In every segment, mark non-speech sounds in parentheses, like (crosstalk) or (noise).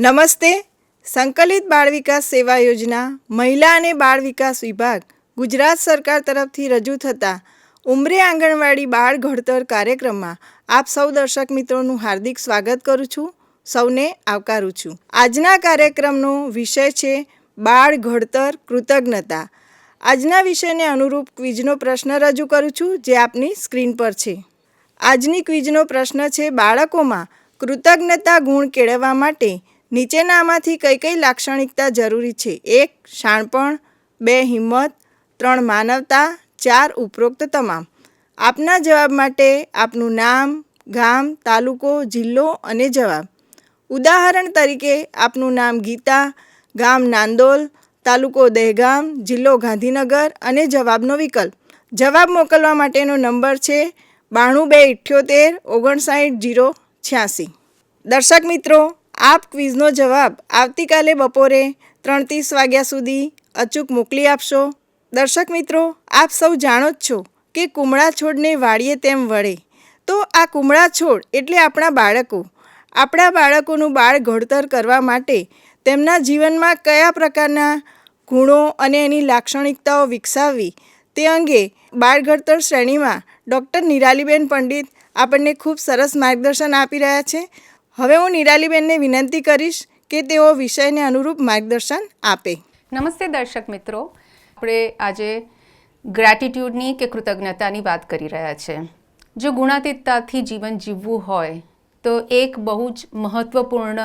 નમસ્તે. સંકલિત બાળ વિકાસ સેવા યોજના, મહિલા અને બાળ વિકાસ વિભાગ, ગુજરાત સરકાર તરફથી રજૂ થતા ઉમરે આંગણવાડી બાળ ઘડતર કાર્યક્રમમાં આપ સૌ દર્શક મિત્રોનું હાર્દિક સ્વાગત કરું છું. સૌને આવકારું છું. આજના કાર્યક્રમનો વિષય છે બાળ ઘડતર કૃતજ્ઞતા. આજના વિષયને અનુરૂપ ક્વિઝનો પ્રશ્ન રજૂ કરું છું, જે આપની સ્ક્રીન પર છે. આજની ક્વિઝનો પ્રશ્ન છે બાળકોમાં કૃતજ્ઞતા ગુણ કેળવવા માટે નીચેનામાંથી કઈ કઈ લાક્ષણિકતા જરૂરી છે? એક, શાણપણ. બે, હિંમત. ત્રણ, માનવતા. ચાર, ઉપરોક્ત તમામ. આપના જવાબ માટે આપનું નામ, ગામ, તાલુકો, જિલ્લો અને જવાબ. ઉદાહરણ તરીકે આપનું નામ ગીતા, ગામ નાંદોલ, તાલુકો દહેગામ, જિલ્લો ગાંધીનગર અને જવાબનો વિકલ્પ. જવાબ મોકલવા માટેનો નંબર છે બાણું બે ઇઠ્યોતેર, ઓગણસાઠ જીરો છ્યાસી. દર્શક મિત્રો આપ ક્વિઝનો જવાબ આવતીકાલે બપોરે ત્રણ ત્રીસ વાગ્યા સુધી અચૂક મોકલી આપશો. દર્શક મિત્રો, આપ સૌ જાણો જ છો કે કુમળા છોડને વાળીએ તેમ વળે. તો આ કુમળા છોડ એટલે આપણા બાળકો. આપણા બાળકોનું બાળ ઘડતર કરવા માટે તેમના જીવનમાં કયા પ્રકારના ગુણો અને એની લાક્ષણિકતાઓ વિકસાવવી તે અંગે બાળ ઘડતર શ્રેણીમાં ડૉક્ટર નિરાલીબેન પંડિત આપણને ખૂબ સરસ માર્ગદર્શન આપી રહ્યા છે. હવે હું નિરાલીબેનને વિનંતી કરીશ કે તેઓ વિષયને અનુરૂપ માર્ગદર્શન આપે. નમસ્તે દર્શક મિત્રો. આપણે આજે ગ્રેટિટ્યૂડની કે કૃતજ્ઞતાની વાત કરી રહ્યા છે. જો ગુણાતીતતાથી જીવન જીવવું હોય, તો એક બહુ જ મહત્વપૂર્ણ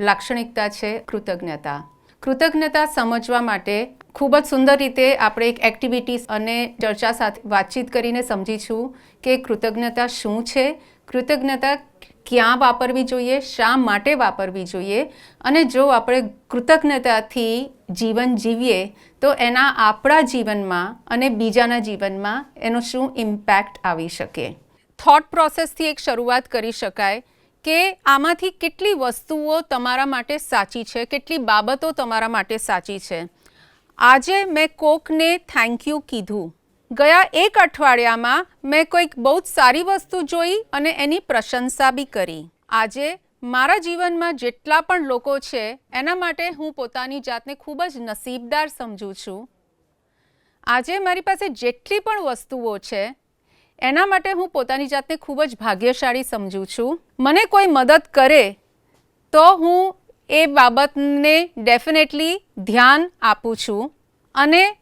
લાક્ષણિકતા છે કૃતજ્ઞતા. કૃતજ્ઞતા સમજવા માટે ખૂબ જ સુંદર રીતે આપણે એક એક્ટિવિટીઝ અને ચર્ચા સાથે વાતચીત કરીને સમજીશું કે કૃતજ્ઞતા શું છે, કૃતજ્ઞતા ક્યાં વાપરવી જોઈએ, શા માટે વાપરવી જોઈએ અને જો આપણે કૃતજ્ઞતાથી જીવન જીવીએ, તો એના આપણા જીવનમાં અને બીજાના જીવનમાં એનો શું ઇમ્પેક્ટ આવી શકે? થોટ પ્રોસેસથી એક શરૂઆત કરી શકાય કે આમાંથી કેટલી વસ્તુઓ તમારા માટે સાચી છે, કેટલી બાબતો તમારા માટે સાચી છે. આજે મેં કોકને થેન્ક યુ કીધું. ગયા એક અઠવાડિયામાં મેં કોઈક બહુ જ સારી વસ્તુ જોઈ અને એની પ્રશંસા બી કરી. આજે મારા જીવનમાં જેટલા પણ લોકો છે, એના માટે હું પોતાની જાતને ખૂબ જ નસીબદાર સમજું છું. આજે મારી પાસે જેટલી પણ વસ્તુઓ છે, એના માટે હું પોતાની જાતને ખૂબ જ ભાગ્યશાળી સમજું છું. મને કોઈ મદદ કરે તો હું એ બાબતને ડેફિનેટલી ધ્યાન આપું છું. અને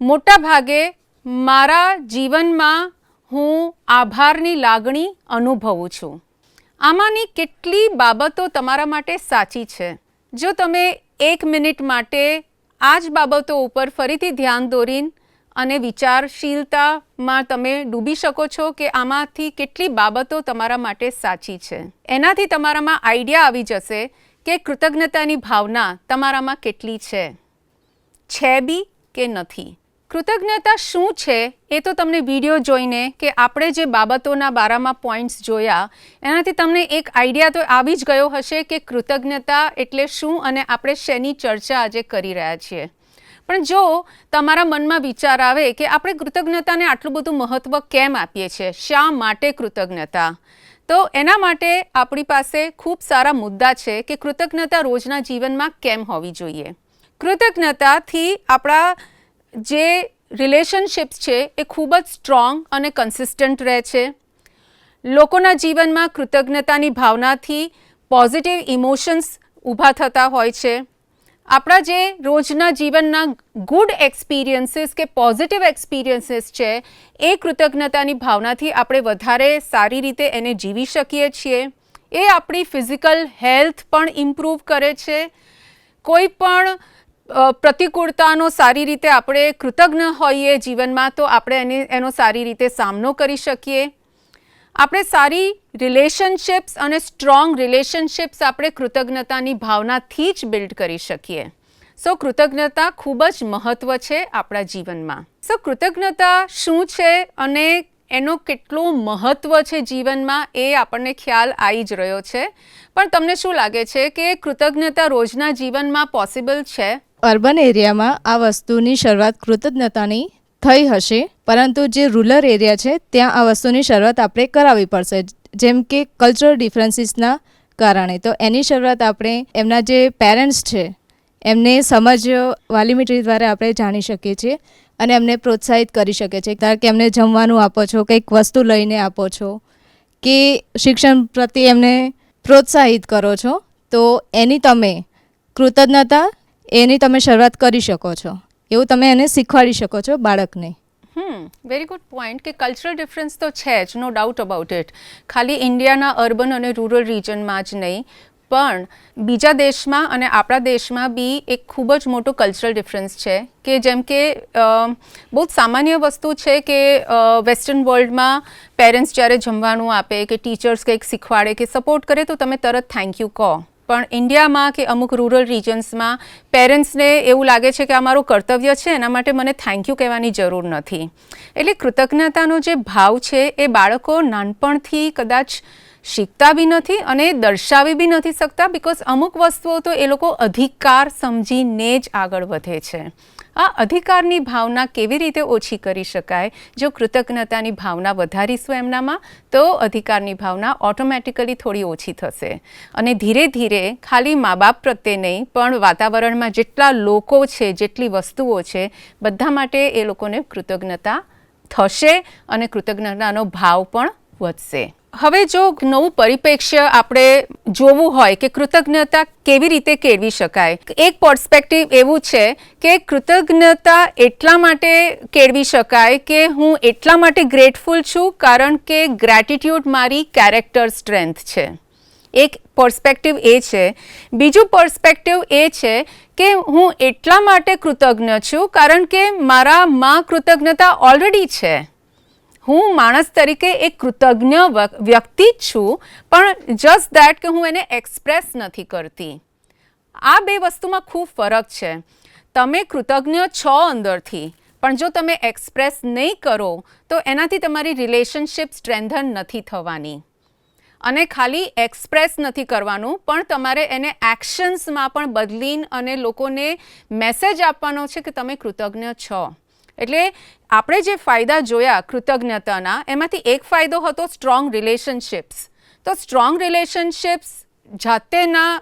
મોટા ભાગે મારા જીવનમાં હું આભારની લાગણી અનુભવું છું. આમાંની કેટલી બાબતો તમારા માટે સાચી છે. જો તમે એક મિનિટ માટે આ જ બાબતો ઉપર ફરીથી ધ્યાન દોરીને અને વિચારશીલતામાં તમે ડૂબી શકો છો કે આમાંથી કેટલી બાબતો તમારા માટે સાચી છે. એનાથી તમારામાં આઈડિયા આવી જશે કે કૃતજ્ઞતાની ભાવના તમારામાં કેટલી છે. છે બી કે નથી. કૃતજ્ઞતા શું છે એ તો તમને વીડિયો જોઈને કે આપણે જે બાબતોના બારામાં પોઈન્ટ્સ જોયા, એનાથી તમને એક આઈડિયા તો આવી જ ગયો હશે કે કૃતજ્ઞતા એટલે શું અને આપણે શેની ચર્ચા આજે કરી રહ્યા છીએ. પણ જો તમારા મનમાં વિચાર આવે કે આપણે કૃતજ્ઞતાને આટલું બધું મહત્ત્વ કેમ આપીએ છીએ, શા માટે કૃતજ્ઞતા? તો એના માટે આપણી પાસે ખૂબ સારા મુદ્દા છે કે કૃતજ્ઞતા રોજના જીવનમાં કેમ હોવી જોઈએ. કૃતજ્ઞતાથી આપણા જે રિલેશનશિપ્સ છે એ ખૂબ જ સ્ટ્રોંગ અને કન્સિસ્ટન્ટ રહે છે. લોકોના જીવનમાં કૃતજ્ઞતાની ભાવનાથી પોઝિટિવ ઇમોશન્સ ઊભા થતા હોય છે. આપણા જે રોજના જીવનના ગુડ એક્સપિરિયન્સીસ કે પોઝિટિવ એક્સપિરિયન્સીસ છે, એ કૃતજ્ઞતાની ભાવનાથી આપણે વધારે સારી રીતે એને જીવી શકીએ છીએ. એ આપણી ફિઝિકલ હેલ્થ પણ ઇમ્પ્રૂવ કરે છે. કોઈ પણ પ્રતિકૂળતાનો સારી રીતે આપણે કૃતજ્ઞ હોઈએ જીવનમાં, તો આપણે એને, એનો સારી રીતે સામનો કરી શકીએ. આપણે સારી રિલેશનશિપ્સ અને સ્ટ્રોંગ રિલેશનશિપ્સ આપણે કૃતજ્ઞતાની ભાવનાથી જ બિલ્ડ કરી શકીએ. સો, કૃતજ્ઞતા ખૂબ જ મહત્ત્વ છે આપણા જીવનમાં. સો, કૃતજ્ઞતા શું છે અને એનો કેટલું મહત્ત્વ છે જીવનમાં એ આપણને ખ્યાલ આવી જ રહ્યો છે. પણ તમને શું લાગે છે કે કૃતજ્ઞતા રોજના જીવનમાં પોસિબલ છે? અર્બન એરિયામાં આ વસ્તુની શરૂઆત કૃતજ્ઞતાની થઈ હશે, પરંતુ જે રૂરલ એરિયા છે, ત્યાં આ વસ્તુની શરૂઆત આપણે કરાવવી પડશે, જેમ કે કલ્ચરલ ડિફરન્સીસના કારણે. તો એની શરૂઆત આપણે એમના જે પેરેન્ટ્સ છે, એમને સમજ વાલીમીટરી દ્વારા આપણે જાણી શકીએ છીએ અને એમને પ્રોત્સાહિત કરી શકીએ છીએ. ધારો કે એમને જમવાનું આપો છો, કંઈક વસ્તુ લઈને આપો છો, કે શિક્ષણ પ્રત્યે એમને પ્રોત્સાહિત કરો છો, તો એની તમે કૃતજ્ઞતા એની તમે શરૂઆત કરી શકો છો. એવું તમે એને શીખવાડી શકો છો બાળકને. હમ વેરી ગુડ પોઈન્ટ કે કલ્ચરલ ડિફરન્સ તો છે જ નો ડાઉટ અબાઉટ ઇટ ખાલી ઇન્ડિયાના અર્બન અને રૂરલ રિજનમાં જ નહીં, પણ બીજા દેશમાં અને આપણા દેશમાં બી એક ખૂબ જ મોટો કલ્ચરલ ડિફરન્સ છે કે જેમ કે બહુ જ સામાન્ય વસ્તુ છે કે વેસ્ટર્ન વર્લ્ડમાં પેરેન્ટ્સ જ્યારે જમવાનું આપે કે ટીચર્સ કંઈક શીખવાડે કે સપોર્ટ કરે તો તમે તરત થેન્ક યુ કહો. પણ ઇન્ડિયામાં કે અમુક રૂરલ રિજન્સમાં પેરેન્ટ્સને એવું લાગે છે કે આ મારું કર્તવ્ય છે, એના માટે મને થેન્ક યુ કહેવાની જરૂર નથી. એટલે કૃતજ્ઞતાનો જે ભાવ છે, એ બાળકો નાનપણથી કદાચ શીખતા બી નથી અને દર્શાવી બી નથી શકતા બિકોઝ અમુક વસ્તુઓ તો એ લોકો અધિકાર સમજીને જ આગળ વધે છે. આ અધિકારની ભાવના કેવી રીતે ઓછી કરી શકાય? જો કૃતજ્ઞતાની ભાવના વધારીશું એમનામાં, તો અધિકારની ભાવના ઓટોમેટિકલી થોડી ઓછી થશે. અને ધીરે ધીરે ખાલી મા બાપ પ્રત્યે નહીં, પણ વાતાવરણમાં જેટલા લોકો છે, જેટલી વસ્તુઓ છે, બધા માટે એ લોકોને કૃતજ્ઞતા થશે અને કૃતજ્ઞતાનો ભાવ પણ વધશે. હવે જો નવું પરિપ્રેક્ષ્ય આપણે જોવું હોય કે કૃતજ્ઞતા કેવી રીતે કેળવી શકાય, એક પર્સપેક્ટિવ એવું છે કે કૃતજ્ઞતા એટલા માટે કેળવી શકાય કે હું એટલા માટે ગ્રેટફુલ છું કારણ કે ગ્રેટિટ્યૂડ મારી કેરેક્ટર સ્ટ્રેન્થ છે. એક પર્સપેક્ટિવ એ છે. બીજું પર્સપેક્ટિવ એ છે કે હું એટલા માટે કૃતજ્ઞ છું કારણ કે મારા માં કૃતજ્ઞતા ઓલરેડી છે. હું માણસ તરીકે એક કૃતજ્ઞ વ્યક્તિ જ છું, પણ જસ્ટ દેટ કે હું એને એક્સપ્રેસ નથી કરતી. આ બે વસ્તુમાં ખૂબ ફરક છે. તમે કૃતજ્ઞ છો અંદરથી, પણ જો તમે એક્સપ્રેસ નહીં કરો, તો એનાથી તમારી રિલેશનશિપ સ્ટ્રેન્થન નથી થવાની. અને ખાલી એક્સપ્રેસ નથી કરવાનું, પણ તમારે એને એક્શન્સમાં પણ બદલીને અને લોકોને મેસેજ આપવાનો છે કે તમે કૃતજ્ઞ છો. એટલે આપણે જે ફાયદા જોયા કૃતજ્ઞતાના, એમાંથી એક ફાયદો હતો સ્ટ્રોંગ રિલેશનશિપ્સ તો સ્ટ્રોંગ રિલેશનશિપ્સ જાતે ના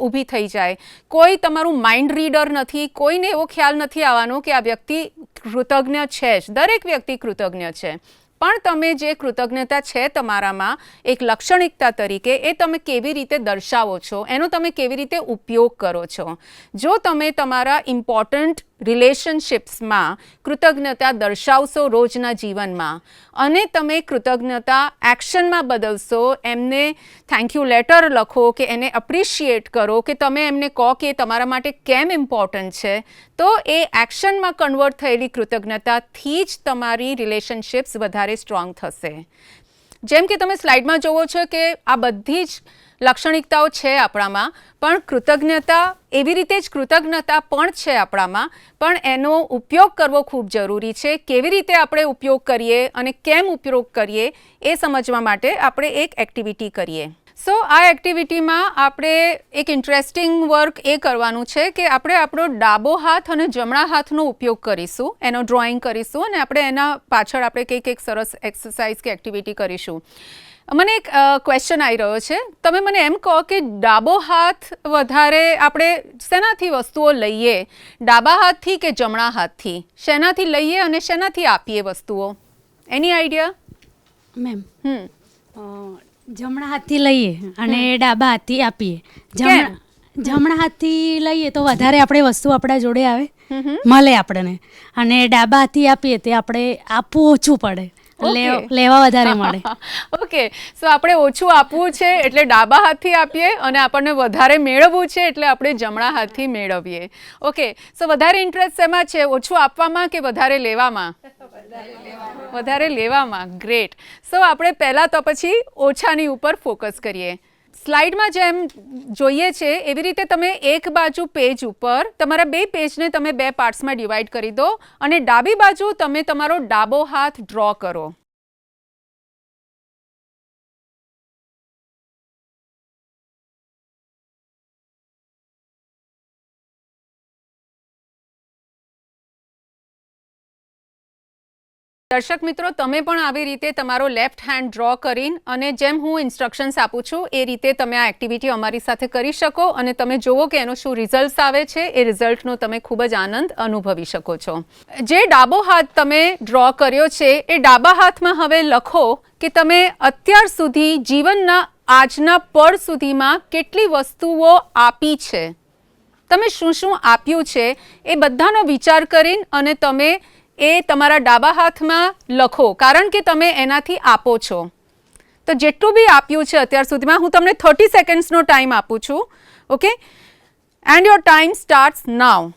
ઊભી થઈ જાય. કોઈ તમારું માઇન્ડ રીડર નથી, કોઈને એવો ખ્યાલ નથી આવવાનો કે આ વ્યક્તિ કૃતજ્ઞ છે જ. દરેક વ્યક્તિ કૃતજ્ઞ છે. પણ તમે જે કૃતજ્ઞતા છે તમારામાં, એક લાક્ષણિકતા તરીકે, એ તમે કેવી રીતે દર્શાવો છો? એનો તમે કેવી રીતે ઉપયોગ કરો છો? જો તમે તમારા ઇમ્પોર્ટન્ટ રિલેશનશિપ્સમાં કૃતજ્ઞતા દર્શાવશો રોજના જીવનમાં અને તમે કૃતજ્ઞતા એક્શનમાં બદલશો. એમને થેન્ક યુ લેટર લખો કે એને અપ્રિશિએટ કરો કે તમે એમને કહો કે તમારા માટે કેમ ઇમ્પોર્ટન્ટ છે. તો એ એક્શનમાં કન્વર્ટ થયેલી કૃતજ્ઞતાથી જ તમારી રિલેશનશિપ્સ વધારે સ્ટ્રોંગ થશે. જેમ કે તમે સ્લાઇડમાં જોવો છો કે આ બધી જ લાક્ષણિકતાઓ છે આપણામાં, પણ કૃતજ્ઞતા, એવી રીતે જ કૃતજ્ઞતા પણ છે આપણામાં, પણ એનો ઉપયોગ કરવો ખૂબ જરૂરી છે. કેવી રીતે આપણે ઉપયોગ કરીએ અને કેમ ઉપયોગ કરીએ એ સમજવા માટે આપણે એક એક્ટિવિટી કરીએ. સો આ એક્ટિવિટીમાં આપણે એક ઇન્ટરેસ્ટિંગ વર્ક એ કરવાનું છે કે આપણે આપણો ડાબો હાથ અને જમણા હાથનો ઉપયોગ કરીશું, એનો ડ્રોઈંગ કરીશું અને આપણે એના પાછળ આપણે કંઈક એક સરસ એક્સરસાઇઝ કે એક્ટિવિટી કરીશું. મને એક ક્વેશ્ચન આવી રહ્યો છે. તમે મને એમ કહો કે ડાબો હાથ વધારે આપણે શેનાથી વસ્તુઓ લઈએ? ડાબા હાથથી કે જમણા હાથથી? શેનાથી લઈએ અને શેનાથી આપીએ વસ્તુઓ? એની આઈડિયા મેમ હમ. જમણા હાથથી લઈએ અને ડાબા હાથથી આપીએ. જમણા જમણા હાથથી લઈએ તો વધારે આપણે વસ્તુ આપણા જોડે આવે. મળે આપણને. અને ડાબા હાથથી આપીએ તે આપણે આપવું ઓછું પડે. લેવા વધારે (laughs) મળે. ઓકે સો આપણે ઓછું આપવું છે એટલે ડાબા હાથથી આપીએ અને આપણને વધારે મેળવવું છે એટલે આપણે જમણા હાથથી મેળવીએ. ઓકે સો વધારે ઇન્ટરેસ્ટ શેમાં છે? ઓછું આપવામાં કે વધારે લેવામાં? વધારે લેવામાં. ગ્રેટ સો આપણે પહેલાં તો પછી ઓછાની ઉપર ફોકસ કરીએ. સ્લાઇડમાં જેમ જોઈએ છે, એવી રીતે તમે એક બાજુ પેજ ઉપર તમારા બે પેજને તમે બે પાર્ટ્સમાં ડિવાઈડ કરી દો અને ડાબી બાજુ તમે તમારો ડાબો હાથ ડ્રો કરો. દર્શક મિત્રો, તમે પણ આવી રીતે તમારો લેફ્ટ હેન્ડ ડ્રો કરીને અને જેમ હું ઇન્સ્ટ્રક્શન્સ આપું છું, એ રીતે તમે આ એક્ટિવિટી અમારી સાથે કરી શકો અને તમે જુઓ કે એનો શું રિઝલ્ટ્સ આવે છે, એ રિઝલ્ટનો તમે ખૂબ જ આનંદ અનુભવી શકો છો. જે ડાબો હાથ તમે ડ્રો કર્યો છે, એ ડાબા હાથમાં હવે લખો કે તમે અત્યાર સુધી જીવનના આજના પળ સુધીમાં કેટલી વસ્તુઓ આપી છે. તમે શું શું આપ્યું છે, એ બધાનો વિચાર કરીને અને તમે એ તમારા ડાબા હાથમાં લખો, કારણ કે તમે એનાથી આપો છો. તો જેટલું બી આપ્યું છે અત્યાર સુધીમાં, હું તમને થર્ટી સેકન્ડ્સનો ટાઈમ આપું છું okay and your time starts now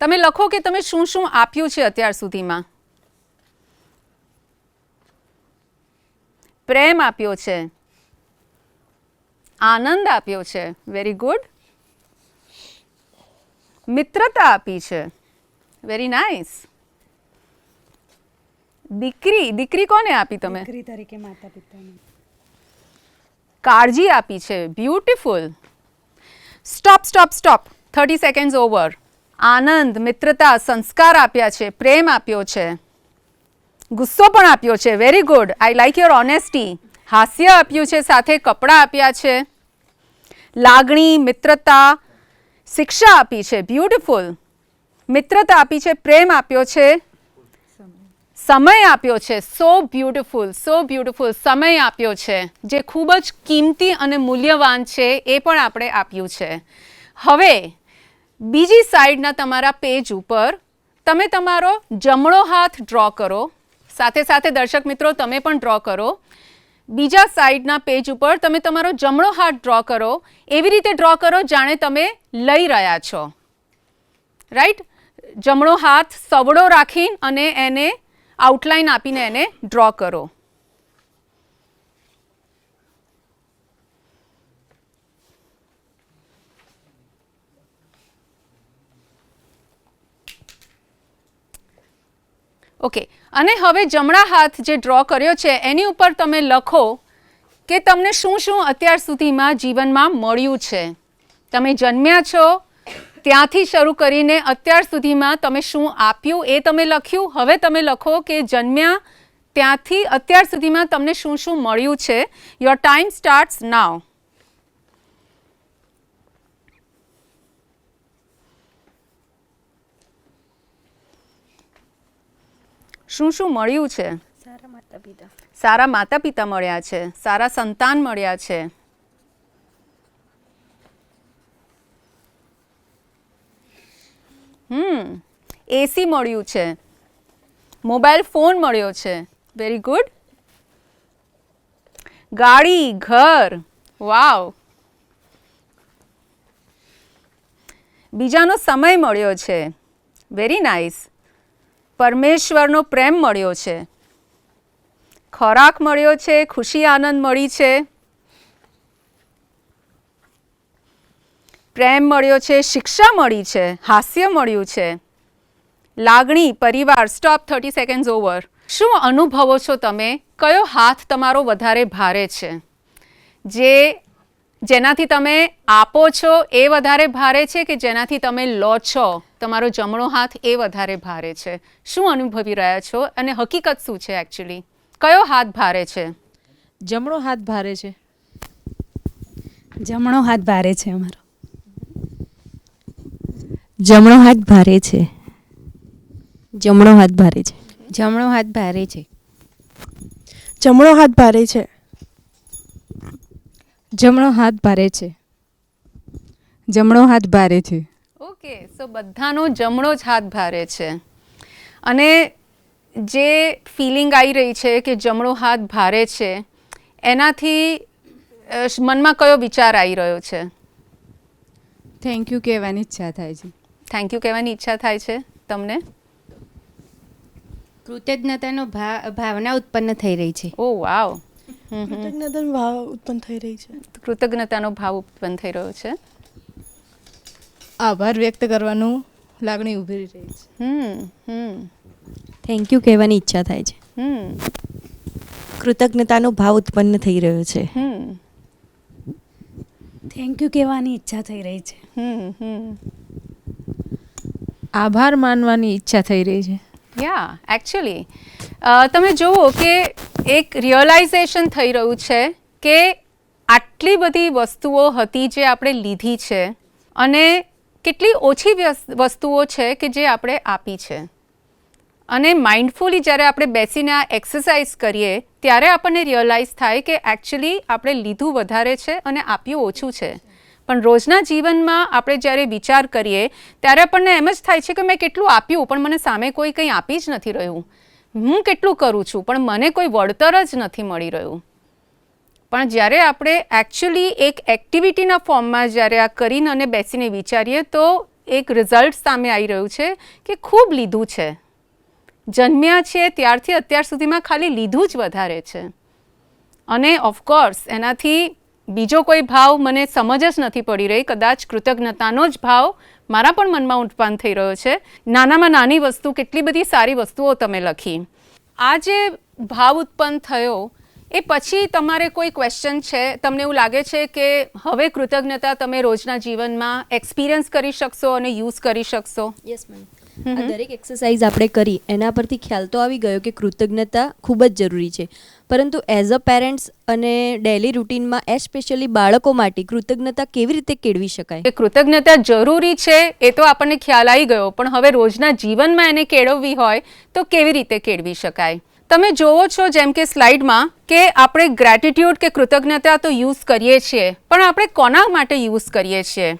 તમે લખો કે તમે શું શું આપ્યું છે અત્યાર સુધીમાં. પ્રેમ આપ્યો છે. આનંદ આપ્યો છે. વેરી ગુડ મિત્રતા આપી છે. વેરી નાઇસ દીકરી દીકરી કોને આપી તમે? દીકરી તરીકે માતા પિતાને કાળજી આપી છે. Beautiful stop stop stop thirty seconds over આનંદ મિત્રતા સંસ્કાર આપ્યા છે. પ્રેમ આપ્યો છે. ગુસ્સો પણ આપ્યો છે. Very good I like your honesty હાસ્ય આપ્યું છે. સાથે કપડાં આપ્યા છે. લાગણી, મિત્રતા, શિક્ષા આપી છે. બ્યુટીફુલ મિત્રતા આપી છે, પ્રેમ આપ્યો છે. સમય આપ્યો છે. સો બ્યુટીફુલ સો બ્યુટીફુલ સમય આપ્યો છે. જે ખૂબ જ કિંમતી અને મૂલ્યવાન છે એ પણ આપણે આપ્યું છે. હવે, બીજી સાઈડના તમારા પેજ ઉપર તમે તમારો જમણો હાથ ડ્રો કરો. સાથે સાથે દર્શક મિત્રો, તમે પણ ડ્રો કરો. બીજા સાઈડના પેજ ઉપર તમે તમારો જમણો હાથ ડ્રો કરો. એવી રીતે ડ્રો કરો જાણે તમે લઈ રહ્યા છો. રાઈટ જમણો હાથ સવડો રાખીને અને એને આઉટલાઈન આપીને એને ડ્રો કરો. ઓકે. અને હવે જમણા હાથ જે ડ્રો કર્યો છે, એની ઉપર તમે લખો કે તમને શું શું અત્યાર સુધીમાં જીવનમાં મળ્યું છે. તમે જન્મ્યા છો, ત્યાંથી શરૂ કરીને અત્યાર સુધીમાં તમે શું આપ્યું એ તમે લખ્યું. હવે તમે લખો કે જન્મ્યા, ત્યાંથી અત્યાર સુધીમાં તમને શું શું મળ્યું છે. યોર ટાઈમ સ્ટાર્ટ્સ નાવ શું શું મળ્યું છે? સારા માતા પિતા સારા માતા પિતા મળ્યા છે. સારા સંતાન મળ્યા છે. હમ એસી મળ્યું છે. મોબાઈલ ફોન મળ્યો છે. વેરી ગુડ ગાડી ઘર. વાવ બીજાનો સમય મળ્યો છે. વેરી નાઇસ પરમેશ્વરનો પ્રેમ મળ્યો છે. ખોરાક મળ્યો છે, ખુશી, આનંદ મળી છે. પ્રેમ મળ્યો છે, શિક્ષા મળી છે, હાસ્ય મળ્યું છે. લાગણી, પરિવાર સ્ટોપ થર્ટી સેકન્ડ્સ ઓવર શું અનુભવો છો તમે? કયો હાથ તમારો વધારે ભારે છે? જે, જેનાથી તમે આપો છો એ વધારે ભારે છે કે જેનાથી તમે લો છો? તમારો જમણો હાથ એ વધારે ભારે છે. શું અનુભવી રહ્યા છો અને હકીકત શું છે એકચ્યુઅલી કયો હાથ ભારે છે? જમણો હાથ ભારે છે. જમણો હાથ ભારે છે અમારો. જમણો હાથ ભારે છે. જમણો હાથ ભારે છે. જમણો હાથ ભારે છે. જમણો હાથ ભારે છે. જમણો હાથ ભારે છે. જમણો હાથ ભારે છે. ઓકે સો બધાનો જમણો જ હાથ ભારે છે. અને જે ફિલિંગ આવી રહી છે કે જમણો હાથ ભારે છે એનાથી મનમાં કયો વિચાર આવી રહ્યો છે? થેન્ક યુ કહેવાની ઈચ્છા થાય છે. થેન્ક યુ કહેવાની ઈચ્છા થાય છે તમને? કૃતજ્ઞતાનો ભાવના ઉત્પન્ન થઈ રહી છે. ઓ વાવ. કૃતજ્ઞતાનો ભાવ ઉત્પન્ન થઈ રહી છે. કૃતજ્ઞતાનો ભાવ ઉત્પન્ન થઈ રહ્યો છે. આભાર વ્યક્ત કરવાનું લાગણી ઊભી રહી છે. હમ હમ. થેન્ક યુ કહેવાની ઈચ્છા થાય છે. હમ. કૃતજ્ઞતાનો ભાવ ઉત્પન્ન થઈ રહ્યો છે. હમ. થેન્ક યુ કહેવાની ઈચ્છા થઈ રહી છે. હમ હમ. આભાર માનવાની ઈચ્છા થઈ રહી છે. યા એકચ્યુઅલી તમે જુઓ કે એક રિયલાઇઝેશન થઈ રહ્યું છે કે આટલી બધી વસ્તુઓ હતી જે આપણે લીધી છે અને કેટલી ઓછી વસ્તુઓ છે કે જે આપણે આપી છે. અને માઇન્ડફુલી જ્યારે આપણે બેસીને આ એક્સરસાઇઝ કરીએ, ત્યારે આપણને રિયલાઇઝ થાય કે એકચ્યુઅલી આપણે લીધું વધારે છે અને આપ્યું ઓછું છે. પણ રોજના જીવનમાં આપણે જ્યારે વિચાર કરીએ, ત્યારે આપણને એમ જ થાય છે કે મેં કેટલું આપ્યું, પણ મને સામે કોઈ કંઈ આપી જ નથી રહ્યું. હું કેટલું કરું છું, પણ મને કોઈ વળતર જ નથી મળી રહ્યું. પણ જ્યારે આપણે એકચ્યુઅલી એક એક્ટિવિટીના ફોર્મમાં જ્યારે આ કરીને અને બેસીને વિચારીએ તો એક રિઝલ્ટ સામે આવી રહ્યું છે કે ખૂબ લીધું છે. જન્મ્યા છે ત્યારથી અત્યાર સુધીમાં ખાલી લીધું જ વધારે છે. અને ઓફકોર્સ એનાથી બીજો કોઈ ભાવ મને સમજ જ નથી પડી રહી, કદાચ કૃતજ્ઞતાનો જ ભાવ મારા પણ મનમાં ઉત્પન્ન થઈ રહ્યો છે. નાનામાં નાની વસ્તુ, કેટલી બધી સારી વસ્તુઓ તમે લખી. આ જે ભાવ ઉત્પન્ન થયો એ પછી તમારે કોઈ ક્વેશ્ચન છે? તમને એવું લાગે છે કે હવે કૃતજ્ઞતા તમે રોજના જીવનમાં એક્સપિરિયન્સ કરી શકશો અને યુઝ કરી શકશો? યસ મેમ આ દરેક એક્સરસાઇઝ આપણે કરી એના પરથી ખ્યાલ તો આવી ગયો કે કૃતજ્ઞતા ખૂબ જ જરૂરી છે. પરંતુ એઝ અ પેરેન્ટ્સ અને ડેલી રૂટીનમાં એસ્પેશિયલી બાળકો માટે કૃતજ્ઞતા કેવી રીતે કેળવી શકાય? કે કૃતજ્ઞતા જરૂરી છે એ તો આપણને ખ્યાલ આવી ગયો પણ હવે રોજના જીવનમાં એને કેળવવી હોય તો કેવી રીતે કેળવી શકાય? તમે જોવો છો જેમ કે સ્લાઇડમાં કે આપણે ગ્રેટિટ્યૂડ કે કૃતજ્ઞતા તો યુઝ કરીએ છીએ, પણ આપણે કોના માટે યુઝ કરીએ છીએ?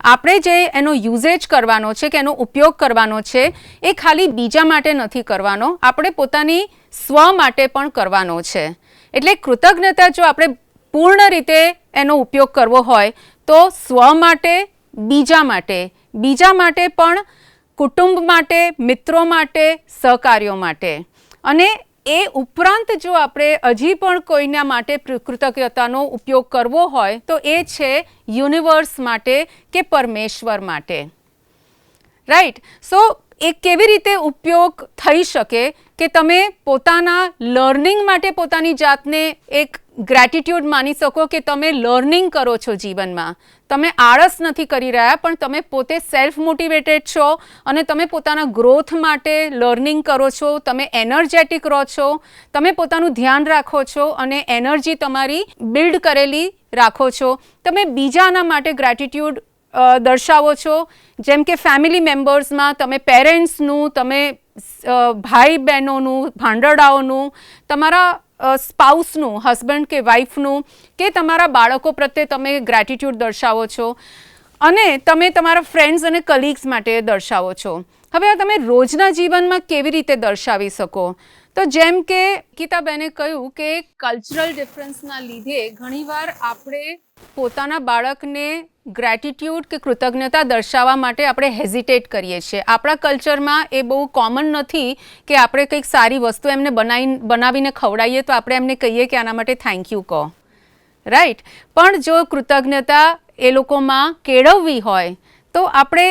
આપણે જે એનો યુઝેજ કરવાનો છે કે એનો ઉપયોગ કરવાનો છે, એ ખાલી બીજા માટે નથી કરવાનો, આપણે પોતાની સ્વ માટે પણ કરવાનો છે. એટલે કૃતજ્ઞતા જો આપણે પૂર્ણ રીતે એનો ઉપયોગ કરવો હોય, તો સ્વ માટે, બીજા માટે બીજા માટે પણ, કુટુંબ માટે, મિત્રો માટે સહકાર્યો માટે. અને એ ઉપરાંત જો આપણે હજી પણ કોઈના માટે કૃતજ્ઞતાનો ઉપયોગ કરવો હોય, તો એ છે યુનિવર્સ માટે કે પરમેશ્વર માટે. રાઈટ? સો, એ કેવી રીતે ઉપયોગ થઈ શકે કે તમે પોતાના લર્નિંગ માટે પોતાની જાતને એક ગ્રેટિટ્યૂડ માની શકો કે તમે લર્નિંગ કરો છો જીવનમાં? તમે આળસ નથી કરી રહ્યા, પણ તમે પોતે સેલ્ફ મોટિવેટેડ છો અને તમે પોતાના ગ્રોથ માટે લર્નિંગ કરો છો, તમે એનર્જેટિક રહો છો, તમે પોતાનું ધ્યાન રાખો છો અને એનર્જી તમારી બિલ્ડ કરેલી રાખો છો. તમે બીજાના માટે ગ્રેટિટ્યૂડ દર્શાવો છો. જેમ કે ફેમિલી મેમ્બર્સમાં તમે પેરેન્ટ્સનું તમે ભાઈ બહેનોનું ભાંડરડાઓનું, તમારા સ્પાઉસનું, હસબન્ડ કે વાઈફનું, કે તમારા બાળકો પ્રત્યે તમે ગ્રેટિટ્યૂડ દર્શાવો છો અને તમે તમારા ફ્રેન્ડ્સ અને કલીગ્સ માટે દર્શાવો છો. હવે આ તમે રોજના જીવનમાં કેવી રીતે દર્શાવી શકો? તો જેમ કે ગીતાબેને કહ્યું કે કલ્ચરલ ડિફરન્સના લીધે ઘણીવાર આપણે પોતાના બાળકને ગ્રેટિટ્યૂડ કે કૃતજ્ઞતા દર્શાવવા માટે આપણે હેઝિટેટ કરીએ છીએ. આપણા કલ્ચરમાં એ બહુ કોમન નથી કે આપણે કંઈક સારી વસ્તુ એમને બનાવી બનાવીને ખવડાવીએ તો આપણે એમને કહીએ કે આના માટે થેન્ક યુ કહો. રાઈટ પણ જો કૃતજ્ઞતા એ લોકોમાં કેળવવી હોય, તો આપણે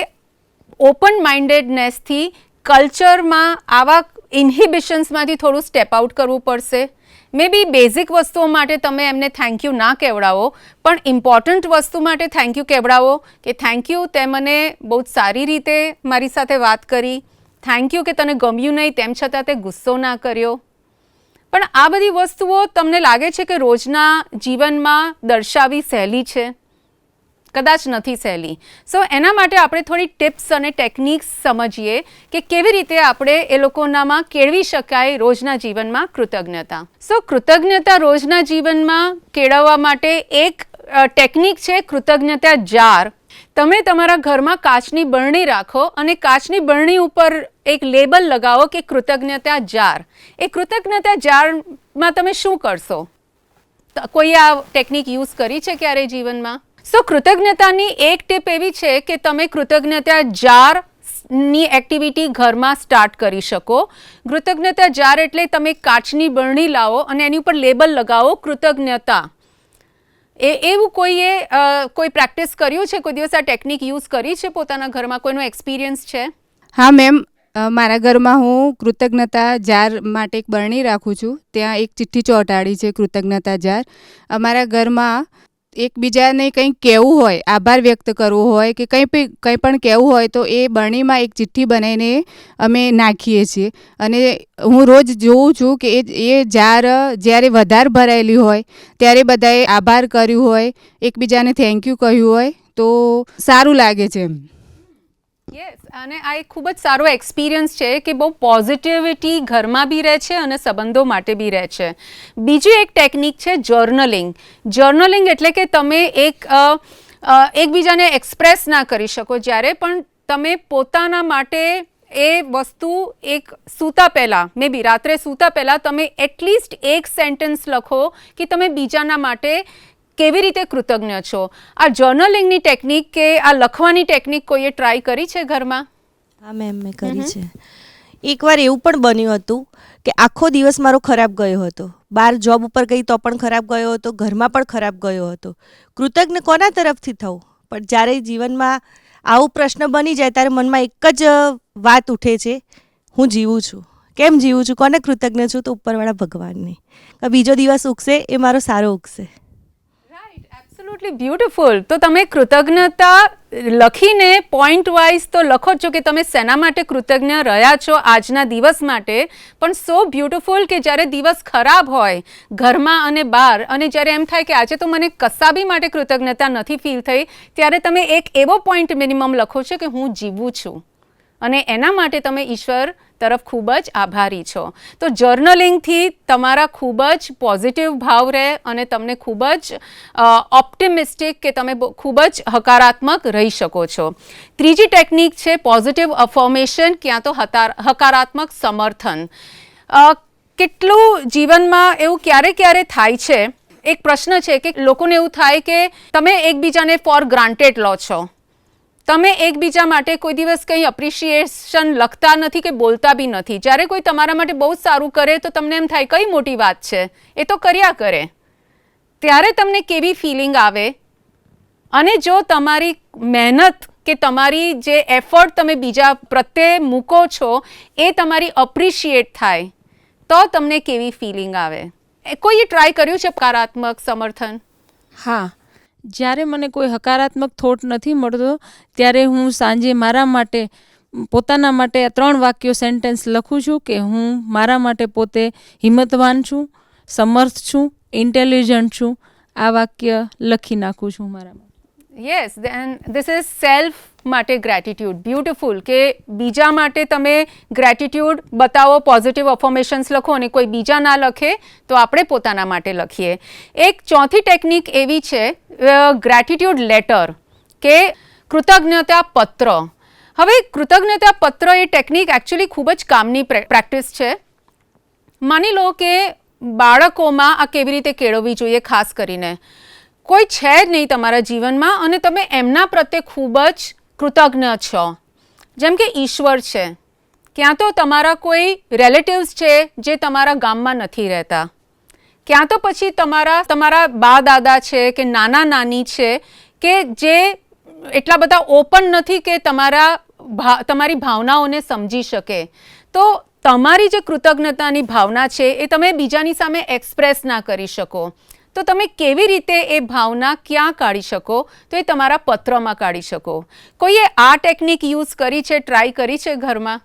ઓપન માઇન્ડેડનેસથી કલ્ચરમાં આવા ઇન્હિબિશન્સમાંથી થોડું સ્ટેપ આઉટ કરવું પડશે. મે બી બેઝિક વસ્તુઓ માટે તમે એમને થેન્ક યુ ના કહેવડાવો પણ ઇમ્પોર્ટન્ટ વસ્તુ માટે થેન્ક યુ કહેવડાવો કે થેન્ક યુ તે મને બહુ જ સારી રીતે મારી સાથે વાત કરી. થેન્ક યુ કે તને ગમ્યું નહીં તેમ છતાં તે ગુસ્સો ના કર્યો. પણ આ બધી વસ્તુઓ તમને લાગે છે કે રોજના જીવનમાં દર્શાવી સહેલી છે? કદાચ નથી સહેલી. સો એના માટે આપણે થોડી ટિપ્સ અને ટેકનિક્સ સમજીએ કે કેવી રીતે આપણે એ લોકોનામાં કેળવી શકાય રોજના જીવનમાં કૃતજ્ઞતા. સો કૃતજ્ઞતા રોજના જીવનમાં કેળવવા માટે એક ટેકનિક છે કૃતજ્ઞતા જાર. તમે તમારા ઘરમાં કાચની બરણી રાખો અને કાચની બરણી ઉપર એક લેબલ લગાવો કે કૃતજ્ઞતા જાર. એ કૃતજ્ઞતા જારમાં તમે શું કરશો? કોઈ આ ટેકનિક યુઝ કરી છે ક્યારે જીવનમાં? સો કૃતજ્ઞતાની એક ટીપ એવી છે કે તમે કૃતજ્ઞતા જારની એક્ટિવિટી ઘરમાં સ્ટાર્ટ કરી શકો. કૃતજ્ઞતા જાર એટલે તમે કાચની બરણી લાવો અને એની ઉપર લેબલ લગાવો કૃતજ્ઞતા. એ એવું કોઈએ કોઈ પ્રેક્ટિસ કર્યું છે? કોઈ દિવસ આ ટેકનિક યુઝ કરી છે પોતાના ઘરમાં? કોઈનો એક્સપિરિયન્સ છે? હા મેમ મારા ઘરમાં હું કૃતજ્ઞતા જાર માટે એક બરણી રાખું છું. ત્યાં એક ચિઠ્ઠી ચોંટાડી છે કૃતજ્ઞતા જાર. અમારા ઘરમાં એકબીજાને કંઈક કહેવું હોય, આભાર વ્યક્ત કરવો હોય કે કંઈ પણ કંઈ પણ કહેવું હોય તો એ બરણીમાં એક ચિઠ્ઠી બનાવીને અમે નાખીએ છીએ. અને હું રોજ જોઉં છું કે એ એ જાર જ્યારે વધારે ભરાયેલી હોય, ત્યારે બધાએ આભાર કર્યું હોય, એકબીજાને થેન્ક યુ કહ્યું હોય તો સારું લાગે છે એમ. યસ અને આ એક ખૂબ જ સારો એક્સપિરિયન્સ છે કે બહુ પોઝિટિવિટી ઘરમાં બી રહે છે અને સંબંધો માટે બી રહે છે. બીજી એક ટેકનિક છે જર્નલિંગ જર્નલિંગ એટલે કે તમે એક એકબીજાને એક્સપ્રેસ ના કરી શકો જ્યારે પણ તમે પોતાના માટે એ વસ્તુ એક સૂતા પહેલાં, મે બી રાત્રે સૂતા પહેલાં તમે એટલીસ્ટ એક સેન્ટેન્સ લખો કે તમે બીજાના માટે કેવી રીતે કૃતજ્ઞ છો? આ જર્નલિંગની ટેકનિક કે આ લખવાની ટેકનિક કોઈએ ટ્રાય કરી છે ઘરમાં? હા મેમ મેં કરી છે. એકવાર એવું પણ બન્યું હતું કે આખો દિવસ મારો ખરાબ ગયો હતો. બહાર જોબ ઉપર ગઈ તો પણ ખરાબ ગયો હતો ઘરમાં પણ ખરાબ ગયો હતો. કૃતજ્ઞ કોના તરફથી થવું? પણ જ્યારે જીવનમાં આવું પ્રશ્ન બની જાય ત્યારે મનમાં એક જ વાત ઉઠે છે હું જીવું છું. કેમ જીવું છું? કોને કૃતજ્ઞ છું? તો ઉપરવાળા ભગવાનની. બીજો દિવસ ઉગશે એ મારો સારો ઉગશે. એબ્સોલ્યુટલી બ્યુટીફુલ તો તમે કૃતજ્ઞતા લખીને પોઈન્ટ વાઇઝ તો લખો છો કે તમે શેના માટે કૃતજ્ઞ રહ્યા છો આજના દિવસ માટે. પણ સો બ્યુટિફુલ કે જ્યારે દિવસ ખરાબ હોય, ઘરમાં અને બહાર, અને જ્યારે એમ થાય કે આજે તો મને કસાબી માટે કૃતજ્ઞતા નથી ફીલ થઈ, ત્યારે તમે એક એવો પોઈન્ટ મિનિમમ લખો છો કે હું જીવું છું. અને એના માટે તમે ઈશ્વર તરફ ખૂબ જ આભારી છો. તો જર્નલિંગથી તમારા ખૂબ જ પોઝિટિવ ભાવ રહે અને તમને ખૂબ જ ઓપ્ટિમિસ્ટિક કે તમે ખૂબ જ હકારાત્મક રહી શકો છો. ત્રીજી ટેકનિક છે પોઝિટિવ અફોર્મેશન ક્યાં તો હકારાત્મક સમર્થન. કેટલું જીવનમાં એવું ક્યારે ક્યારે થાય છે? એક પ્રશ્ન છે કે લોકોને એવું થાય કે તમે એકબીજાને ફોર ગ્રાન્ટેડ લો છો. તમે એકબીજા માટે કોઈ દિવસ કંઈ અપ્રિશિએશન લખતા નથી કે બોલતા બી નથી. જ્યારે કોઈ તમારા માટે બહુ સારું કરે તો તમને એમ થાય, કઈ મોટી વાત છે? એ તો કર્યા કરે. ત્યારે તમને કેવી ફિલિંગ આવે? અને જો તમારી મહેનત કે તમારી જે એફર્ટ તમે બીજા પ્રત્યે મૂકો છો, એ તમારી અપ્રિશિએટ થાય, તો તમને કેવી ફિલિંગ આવે? કોઈએ ટ્રાય કર્યું છે કારાત્મક સમર્થન? હા. જ્યારે મને કોઈ હકારાત્મક થોટ નથી મળતો, ત્યારે હું સાંજે મારા માટે, પોતાના માટે ત્રણ વાક્યો સેન્ટેન્સ લખું છું કે હું મારા માટે પોતે હિંમતવાન છું, સમર્થ છું ઇન્ટેલિજન્ટ છું. આ વાક્ય લખી નાખું છું મારા માટે yes then this is self માટે ગ્રેટિટ્યૂડ બ્યુટિફુલ કે બીજા માટે તમે ગ્રેટિટ્યૂડ બતાવો પોઝિટિવ અફોર્મેશન્સ લખો અને કોઈ બીજા ના લખે તો આપણે પોતાના માટે લખીએ. એક ચોથી ટેકનિક એવી છે ગ્રેટિટ્યૂડ લેટર કે કૃતજ્ઞતા પત્ર. હવે કૃતજ્ઞતા પત્ર એ ટેકનિક એકચ્યુઅલી ખૂબ જ કામની પ્રેક્ટિસ છે. માની લો કે બાળકોમાં આ કેવી રીતે કેળવવી જોઈએ ખાસ કરીને. કોઈ છે જ નહીં તમારા જીવનમાં અને તમે એમના પ્રત્યે ખૂબ જ કૃતજ્ઞ છો. જેમ કે ઈશ્વર છે. ક્યાં તો તમારા કોઈ રિલેટિવ્સ છે જે તમારા ગામમાં નથી રહેતા. ક્યાં તો પછી તમારા તમારા બા દાદા છે કે નાના નાની છે કે જે એટલા બધા ઓપન નથી કે તમારા તમારી ભાવનાઓને સમજી શકે. તો તમારી જે કૃતજ્ઞતાની ભાવના છે એ તમે બીજાની સામે એક્સપ્રેસ ના કરી શકો. તો તમે કેવી રીતે એ ભાવના ક્યાં કાઢી શકો? તો એ તમારા પત્રમાં કાઢી શકો. કોઈએ આ ટેકનિક યુઝ કરી છે ટ્રાય કરી છે ઘરમાં?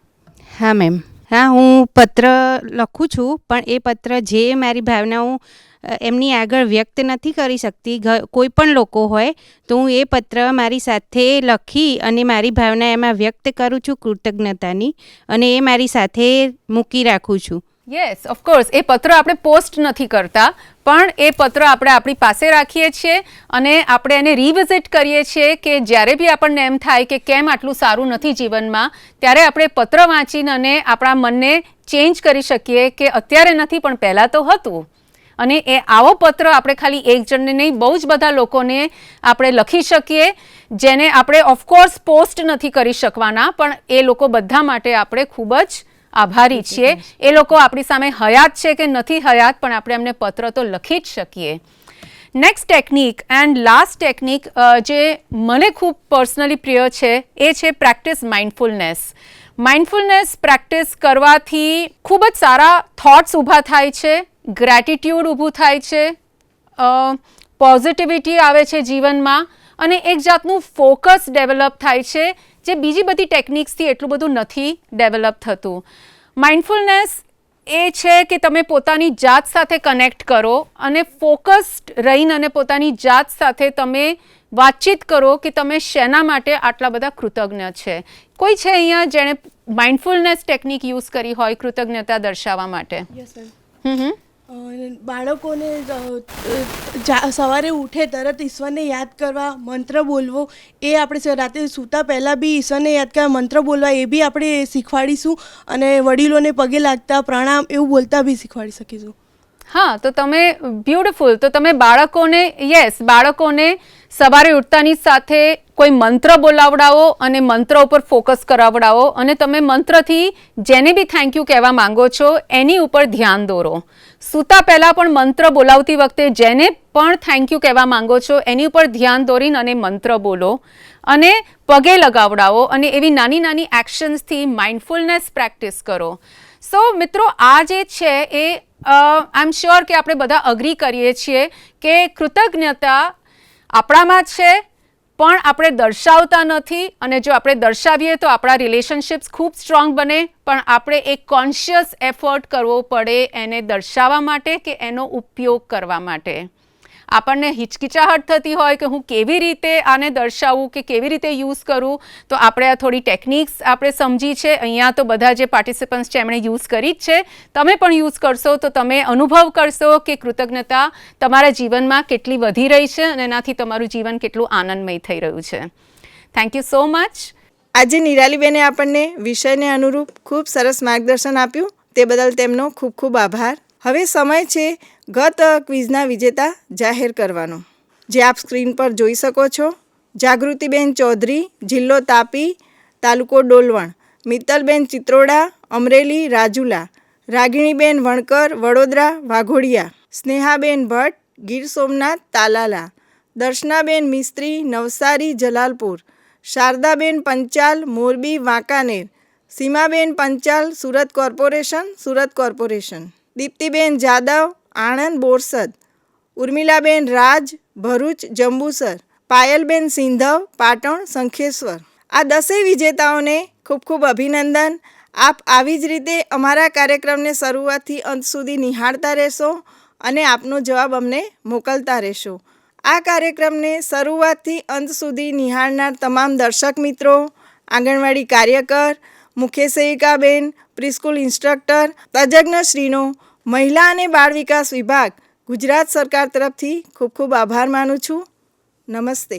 હા મેમ. હા હું પત્ર લખું છું પણ એ પત્ર જે મારી ભાવનાઓ હું એમની આગળ વ્યક્ત નથી કરી શકતી કોઈ પણ લોકો હોય તો હું એ પત્ર મારી સાથે લખી અને મારી ભાવના એમાં વ્યક્ત કરું છું કૃતજ્ઞતાની અને એ મારી સાથે મૂકી રાખું છું. યસ ઓફકોર્સ એ પત્ર આપણે પોસ્ટ નથી કરતા પણ એ પત્ર આપણે આપણી પાસે રાખીએ છીએ અને આપણે એને રિવિઝિટ કરીએ છીએ કે જ્યારે બી આપણને એમ થાય કે કેમ આટલું સારું નથી જીવનમાં, ત્યારે આપણે પત્ર વાંચીને અને આપણા મનને ચેન્જ કરી શકીએ કે અત્યારે નથી પણ પહેલાં તો હતું. અને એ આવો પત્ર આપણે ખાલી એક જણને નહીં, બહુ જ બધા લોકોને આપણે લખી શકીએ, જેને આપણે ઓફકોર્સ પોસ્ટ નથી કરી શકવાના, પણ એ લોકો બધા માટે આપણે ખૂબ જ આભારી છીએ. એ લોકો આપણી સામે હયાત છે કે નથી હયાત પણ આપણે એમને પત્ર તો લખી જ શકીએ. Next technique and last technique જે મને ખૂબ પર્સનલી પ્રિય છે એ છે પ્રેક્ટિસ માઇન્ડફુલનેસ માઇન્ડફુલનેસ પ્રેક્ટિસ કરવાથી ખૂબ જ સારા થોટ્સ ઊભા થાય છે ગ્રેટિટ્યૂડ ઊભું થાય છે પોઝિટિવિટી આવે છે જીવનમાં અને એક જાતનું ફોકસ ડેવલપ થાય છે જે બીજી બધી ટેકનિક્સથી એટલું બધું નથી ડેવલપ થતું. માઇન્ડફુલનેસ એ છે કે તમે પોતાની જાત સાથે કનેક્ટ કરો અને ફોકસ્ડ રહીને અને પોતાની જાત સાથે તમે વાતચીત કરો કે તમે શેના માટે આટલા બધા કૃતજ્ઞ છે. કોઈ છે અહીંયા જેણે માઇન્ડફુલનેસ ટેકનિક યુઝ કરી હોય કૃતજ્ઞતા દર્શાવવા માટે? હમ હમ. બાળકોને સવારે ઉઠે તરત ઈશ્વરને યાદ કરવા, મંત્ર બોલવો, એ આપણે રાતે સૂતા પહેલાં બી ઈશ્વરને યાદ કરવા, મંત્ર બોલવા એ બી આપણે શીખવાડીશું અને વડીલોને પગે લાગતા, પ્રણામ એવું બોલતા બી શીખવાડી શકીશું. હા, તો તમે બ્યુટિફુલ, તો તમે બાળકોને, યસ, બાળકોને સવારે ઉઠતાની સાથે કોઈ મંત્ર બોલાવડાવો અને મંત્ર ઉપર ફોકસ કરાવડાવો અને તમે મંત્રથી જેને બી થેન્ક યુ કહેવા માંગો છો, એની ઉપર ધ્યાન દોરો. સૂતા પહેલાં પણ મંત્ર બોલાવતી વખતે જેને પણ થેન્ક યુ કહેવા માંગો છો, એની ઉપર ધ્યાન દોરીને અને મંત્ર બોલો. અને પગે લગાવડાવો અને એવી નાની નાની એક્શન્સથી માઇન્ડફુલનેસ પ્રેક્ટિસ કરો. સો મિત્રો, આ જે છે એ આઈ એમ શ્યોર કે આપણે બધા અગ્રી કરીએ છીએ કે કૃતજ્ઞતા આપણામાં છે પણ આપણે દર્શાવતા નથી અને જો આપણે દર્શાવીએ તો આપણા રિલેશનશિપ્સ ખૂબ સ્ટ્રોંગ બને, પણ આપણે એક કોન્શિયસ એફર્ટ કરવો પડે એને દર્શાવવા માટે કે એનો ઉપયોગ કરવા માટે. આપણને હિચકિચાહટ થતી હોય કે હું કેવી રીતે આને દર્શાવું કે કેવી રીતે યુઝ કરું, તો આપણે આ થોડી ટેકનિક્સ આપણે સમજી છે. અહીંયા તો બધા જે પાર્ટિસિપન્ટ્સ છે, એમણે યુઝ કરી જ છે. તમે પણ યુઝ કરશો, તો તમે અનુભવ કરશો કે કૃતજ્ઞતા તમારા જીવનમાં કેટલી વધી રહી છે અને એનાથી તમારું જીવન કેટલું આનંદમય થઈ રહ્યું છે. થેન્ક યુ સો મચ આજે નિરાલીબેને આપણને વિષયને અનુરૂપ ખૂબ સરસ માર્ગદર્શન આપ્યું. તે બદલ તેમનો ખૂબ ખૂબ આભાર. હવે સમય છે ગત ક્વિઝના વિજેતા જાહેર કરવાનો. જે આપ સ્ક્રીન પર જોઈ શકો છો. જાગૃતિબેન ચૌધરી, જિલ્લો તાપી, તાલુકો ડોલવણ, મિત્તલબેન ચિત્રોડા, અમરેલી રાજુલા, રાગિણીબેન વણકર, વડોદરા વાઘોડિયા, સ્નેહાબેન ભટ્ટ, ગીર સોમનાથ, તાલાલા, દર્શનાબેન મિસ્ત્રી, નવસારી, જલાલપુર, શારદાબેન પંચાલ, મોરબી, વાંકાનેર, સીમાબેન પંચાલ, સુરત કોર્પોરેશન સુરત કોર્પોરેશન, દીપ્તિબેન જાદવ આણંદ બોરસદ. ઉર્મિલાબેન રાજ, ભરૂચ, જંબુસર. પાયલબેન સિંધવ, પાટણ, શંખેશ્વર. આ દસેય વિજેતાઓને ખૂબ ખૂબ અભિનંદન. આપ આવી જ રીતે અમારા કાર્યક્રમને શરૂઆતથી અંત સુધી નિહાળતા રહેશો અને આપનો જવાબ અમને મોકલતા રહેશો. આ કાર્યક્રમને શરૂઆતથી અંત સુધી નિહાળનાર તમામ દર્શક મિત્રો, આંગણવાડી કાર્યકર, મુખ્ય સેવિકાબેન પ્રિસ્કૂલ ઇન્સ્ટ્રક્ટર, તજજ્ઞશ્રીનો મહિલા અને બાળ વિકાસ વિભાગ ગુજરાત સરકાર તરફથી ખૂબ ખૂબ આભાર માનું છું. નમસ્તે.